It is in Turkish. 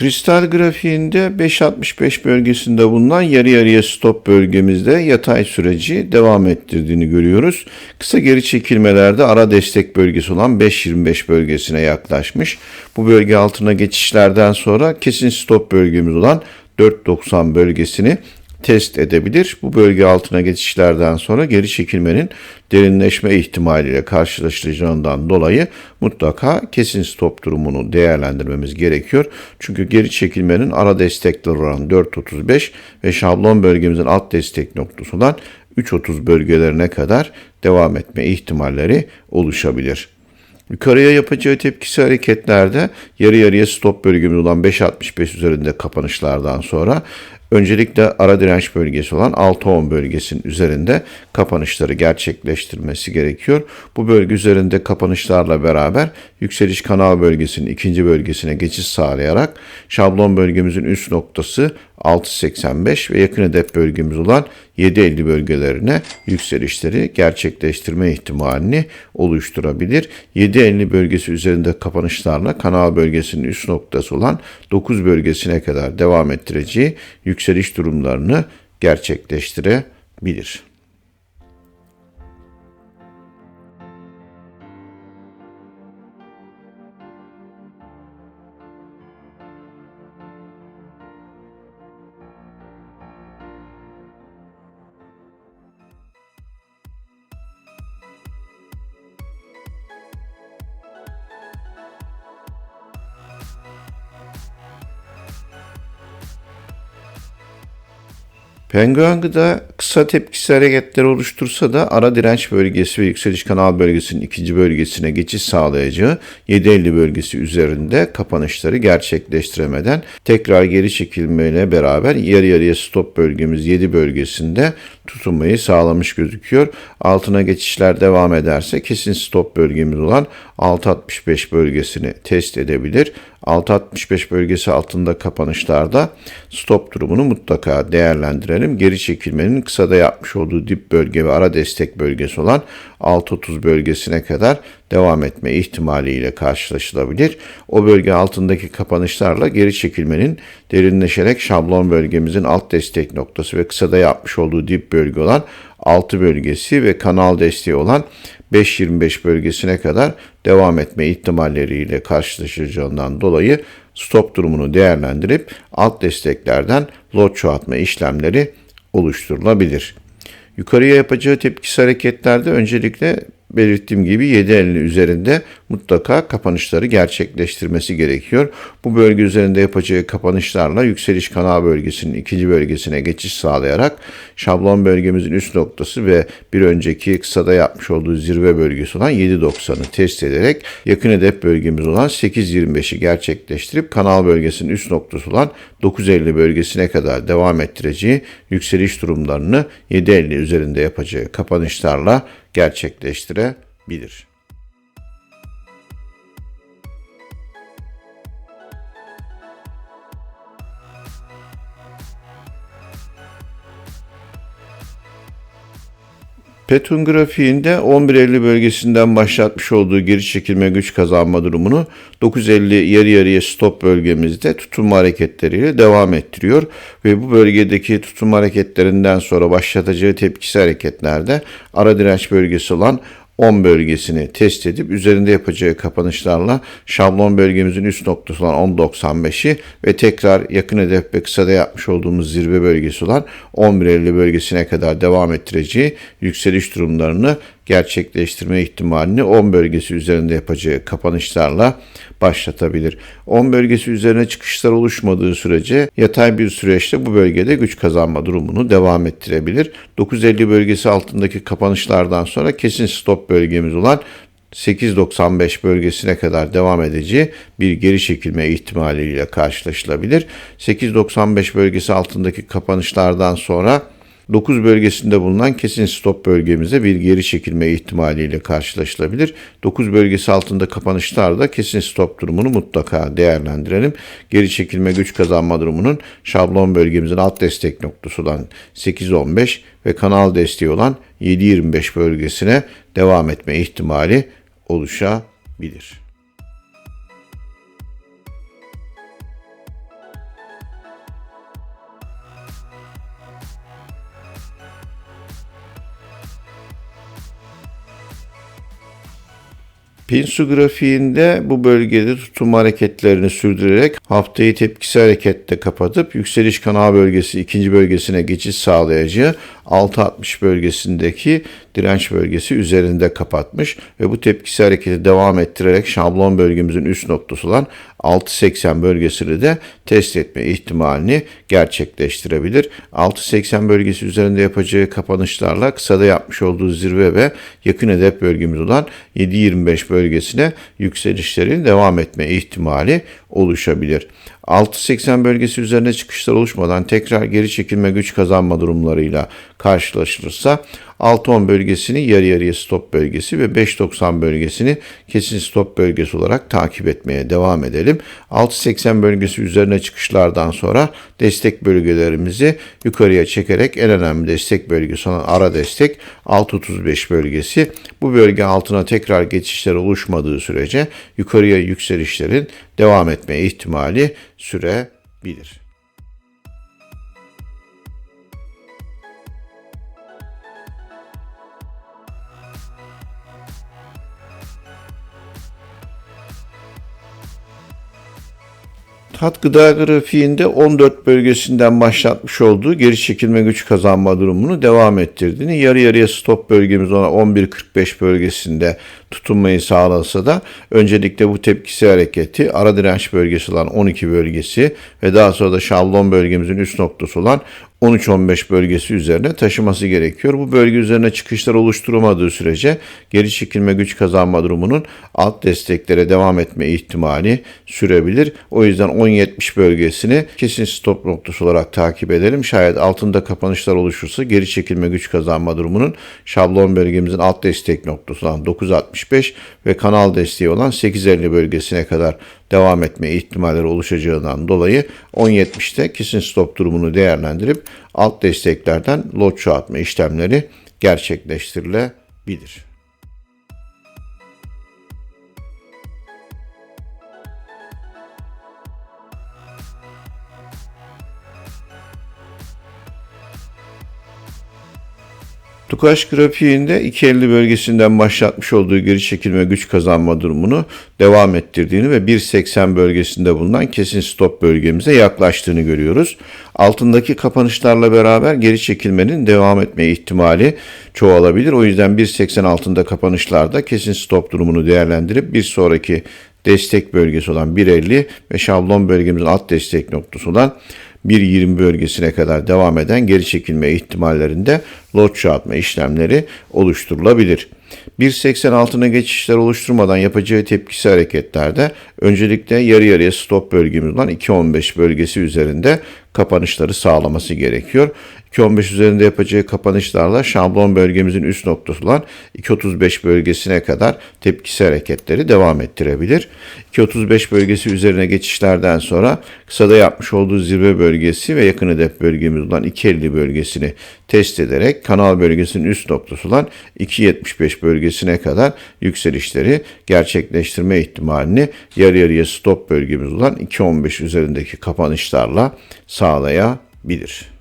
Kristal grafiğinde 5.65 bölgesinde bulunan yarı yarıya stop bölgemizde yatay süreci devam ettirdiğini görüyoruz. Kısa geri çekilmelerde ara destek bölgesi olan 5.25 bölgesine yaklaşmış. Bu bölge altına geçişlerden sonra kesin stop bölgemiz olan 4.90 bölgesini test edebilir. Bu bölge altına geçişlerden sonra geri çekilmenin derinleşme ihtimaliyle karşılaşılacağından dolayı mutlaka kesin stop durumunu değerlendirmemiz gerekiyor. Çünkü geri çekilmenin ara destekler olan 4.35 ve şablon bölgemizin alt destek noktası olan 3.30 bölgelerine kadar devam etme ihtimalleri oluşabilir. Yukarıya yapacağı tepkisi hareketlerde yarı yarıya stop bölgemiz olan 5.65 üzerinde kapanışlardan sonra öncelikle ara direnç bölgesi olan 6-10 bölgesinin üzerinde kapanışları gerçekleştirmesi gerekiyor. Bu bölge üzerinde kapanışlarla beraber yükseliş kanal bölgesinin ikinci bölgesine geçiş sağlayarak şablon bölgemizin üst noktası 6.85 ve yakın hedef bölgemiz olan 7.50 bölgelerine yükselişleri gerçekleştirme ihtimalini oluşturabilir. 7.50 bölgesi üzerinde kapanışlarla kanal bölgesinin üst noktası olan 9 bölgesine kadar devam ettireceği yükseliş durumlarını gerçekleştirebilir. Penguen kısa tepkisi hareketler oluştursa da ara direnç bölgesi ve yükseliş kanal bölgesinin ikinci bölgesine geçiş sağlayacağı 7.50 bölgesi üzerinde kapanışları gerçekleştiremeden tekrar geri çekilmeyle beraber yarı yarıya stop bölgemiz 7 bölgesinde tutunmayı sağlamış gözüküyor. Altına geçişler devam ederse kesin stop bölgemiz olan 6.65 bölgesini test edebilir. 6.65 bölgesi altında kapanışlarda stop durumunu mutlaka değerlendirelim. Geri çekilmenin kısada yapmış olduğu dip bölge ve ara destek bölgesi olan 6.30 bölgesine kadar devam etme ihtimaliyle karşılaşılabilir. O bölge altındaki kapanışlarla geri çekilmenin derinleşerek şablon bölgemizin alt destek noktası ve kısada yapmış olduğu dip bölge olan 6 bölgesi ve kanal desteği olan 5.25 bölgesine kadar devam etme ihtimalleriyle karşılaşacağından dolayı stop durumunu değerlendirip alt desteklerden lot çoğaltma işlemleri oluşturulabilir. Yukarıya yapacağı tepkisi hareketlerde öncelikle belirttiğim gibi 7.50 üzerinde mutlaka kapanışları gerçekleştirmesi gerekiyor. Bu bölge üzerinde yapacağı kapanışlarla yükseliş kanal bölgesinin ikinci bölgesine geçiş sağlayarak şablon bölgemizin üst noktası ve bir önceki kısada yapmış olduğu zirve bölgesi olan 7.90'ı test ederek yakın hedef bölgemiz olan 8.25'i gerçekleştirip kanal bölgesinin üst noktası olan 9.50 bölgesine kadar devam ettireceği yükseliş durumlarını 7.50 üzerinde yapacağı kapanışlarla gerçekleştirebilir. Petun grafiğinde 11.50 bölgesinden başlatmış olduğu geri çekilme güç kazanma durumunu 9.50 yarı yarıya stop bölgemizde tutunma hareketleriyle devam ettiriyor. Ve bu bölgedeki tutunma hareketlerinden sonra başlatacağı tepkisi hareketlerde ara direnç bölgesi olan 10 bölgesini test edip üzerinde yapacağı kapanışlarla şablon bölgemizin üst noktası olan 10.95'i ve tekrar yakın hedef ve kısada yapmış olduğumuz zirve bölgesi olan 11.50 bölgesine kadar devam ettireceği yükseliş durumlarını gerçekleştirme ihtimalini 10 bölgesi üzerinde yapacağı kapanışlarla başlatabilir. 10 bölgesi üzerine çıkışlar oluşmadığı sürece yatay bir süreçte bu bölgede güç kazanma durumunu devam ettirebilir. 950 bölgesi altındaki kapanışlardan sonra kesin stop bölgemiz olan 8.95 bölgesine kadar devam edeceği bir geri çekilme ihtimaliyle karşılaşılabilir. 8.95 bölgesi altındaki kapanışlardan sonra 9 bölgesinde bulunan kesin stop bölgemize bir geri çekilme ihtimaliyle karşılaşılabilir. 9 bölgesi altında kapanışlarda kesin stop durumunu mutlaka değerlendirelim. Geri çekilme güç kazanma durumunun şablon bölgemizin alt destek noktası olan 8.15 ve kanal desteği olan 7.25 bölgesine devam etme ihtimali oluşabilir. Pinsu grafiğinde bu bölgede tutum hareketlerini sürdürerek haftayı tepkisi hareketle kapatıp yükseliş kanal bölgesi ikinci bölgesine geçiş sağlayacağı 6.60 bölgesindeki direnç bölgesi üzerinde kapatmış ve bu tepkisi hareketi devam ettirerek şablon bölgemizin üst noktası olan 6.80 bölgesini de test etme ihtimalini gerçekleştirebilir. 6.80 bölgesi üzerinde yapacağı kapanışlarla kısada yapmış olduğu zirve ve yakın hedef bölgemiz olan 7.25 bölgesine yükselişlerin devam etme ihtimali oluşabilir. 6.80 bölgesi üzerine çıkışlar oluşmadan tekrar geri çekilme güç kazanma durumlarıyla karşılaşılırsa 6.10 bölgesini yarı yarıya stop bölgesi ve 5.90 bölgesini kesin stop bölgesi olarak takip etmeye devam edelim. 6.80 bölgesi üzerine çıkışlardan sonra destek bölgelerimizi yukarıya çekerek en önemli destek bölgesi olan ara destek 6.35 bölgesi. Bu bölge altına tekrar geçişler oluşmadığı sürece yukarıya yükselişlerin devam etme ihtimali sürebilir. Tat gıda grafiğinde 14 bölgesinden başlatmış olduğu geri çekilme güç kazanma durumunu devam ettirdiğini, yarı yarıya stop bölgemiz ona 11.45 bölgesinde tutunmayı sağlasa da öncelikle bu tepkisi hareketi ara direnç bölgesi olan 12 bölgesi ve daha sonra da şablon bölgemizin üst noktası olan 13-15 bölgesi üzerine taşıması gerekiyor. Bu bölge üzerine çıkışlar oluşturmadığı sürece geri çekilme güç kazanma durumunun alt desteklere devam etme ihtimali sürebilir. O yüzden 10-70 bölgesini kesin stop noktası olarak takip edelim. Şayet altında kapanışlar oluşursa geri çekilme güç kazanma durumunun şablon bölgemizin alt destek noktası olan 9.65 ve kanal desteği olan 8.50 bölgesine kadar devam etme ihtimalleri oluşacağından dolayı 10.70'te kesin stop durumunu değerlendirip alt desteklerden lot çoğaltma işlemleri gerçekleştirilebilir. Tukaş grafiğinde 2.50 bölgesinden başlatmış olduğu geri çekilme güç kazanma durumunu devam ettirdiğini ve 1.80 bölgesinde bulunan kesin stop bölgemize yaklaştığını görüyoruz. Altındaki kapanışlarla beraber geri çekilmenin devam etme ihtimali çoğalabilir. O yüzden 1.80 altında kapanışlarda kesin stop durumunu değerlendirip bir sonraki destek bölgesi olan 1.50 ve şablon bölgemizin alt destek noktası olan 1.20 bölgesine kadar devam eden geri çekilme ihtimallerinde lot çoğaltma işlemleri oluşturulabilir. 1.80 altına geçişler oluşturmadan yapacağı tepkisi hareketlerde öncelikle yarı yarıya stop bölgemiz olan 2.15 bölgesi üzerinde kapanışları sağlaması gerekiyor. 2.15 üzerinde yapacağı kapanışlarla şablon bölgemizin üst noktası olan 2.35 bölgesine kadar tepkisi hareketleri devam ettirebilir. 2.35 bölgesi üzerine geçişlerden sonra kısada yapmış olduğu zirve bölgesi ve yakın hedef bölgemiz olan 2.50 bölgesini test ederek kanal bölgesinin üst noktası olan 2.75 bölgesine kadar yükselişleri gerçekleştirme ihtimalini yarı yarıya stop bölgemiz olan 2.15 üzerindeki kapanışlarla sağlayabilir.